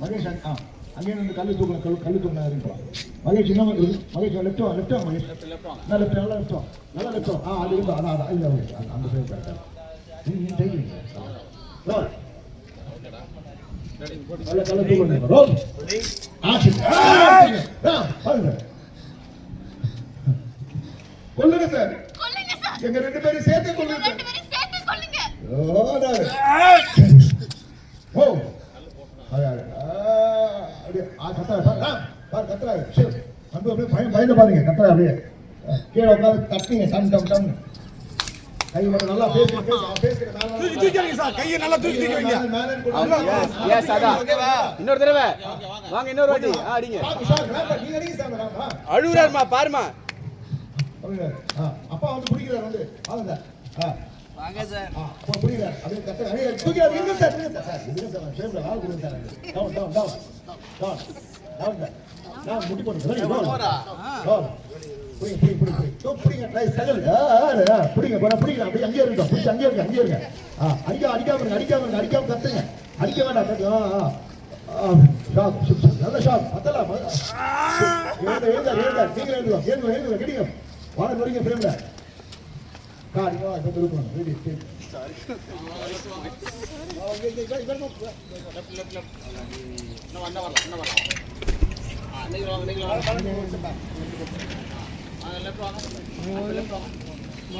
மகேஷ் ஆ அங்கே இருந்து கல்லு தூக்கணும் கல்லு கல்லு தூக்கணும் இருக்கலாம் மகேஷ் என்ன மகேஷ்? Left left Mahesh? நான் லெஃப்ட் நல்லா லெஃப்ட் நல்லா லெஃப்ட் ஆ அது இருந்து அதான் அதான் இல்லை அந்த- சைடு கரெக்டாக நல்ல தூக்கணும் ரோல் கொல்லுங்க சார். எங்க ரெண்டு பேரும் சேர்த்து கொல்லுங்க ரெண்டு பேரும் சேர்த்து கொல்லுங்க ஓ ஓ ஆ, அப்படியே ஆ கத்துறாரு பாரு ஆ, பாரு கத்துறாரு சரி அப்படியே பயம் பயந்து பாருங்க கத்துறாரு அப்படியே கீழே உட்காந்து டம் டம் டம் கை மட்டும் நல்லா பேசுங்க பேசுங்க தூக்கி சார் கையை நல்லா தூக்கி தூக்கி எஸ் அதான் இன்னொரு தடவை வாங்க இன்னொரு வாட்டி அடிங்க பாக்கு பாருமா ஆ, அப்பா வந்து பிடிக்கிறார் வந்து ஆ வாங்க சார். அப்படியே கத்து அப்படியே இருங்க சார் இருங்க சார். இருங்க சார் ஷேப்ல ஆள் கொடுங்க sir. Down down down. Down down நான் முட்டி ட்ரை போடா. அப்படியே அங்கேயே இருங்க புடிச்சு அங்கேயே இருங்க அங்கேயே இருங்க. அடிக்க அடிக்காம இருங்க அடிக்காம இருங்க அடிக்காம கத்துங்க. அடிக்க வேண்டாம் ஷாப் நல்ல ஷாப் பத்தலாம் எழுத எழுத எழுத நீங்க கிடைங்க வாங்க வரீங்க ஃப்ரேம்ல കാര്യങ്ങൾ ആക്കി കൊടുക്കണം വേണ്ടി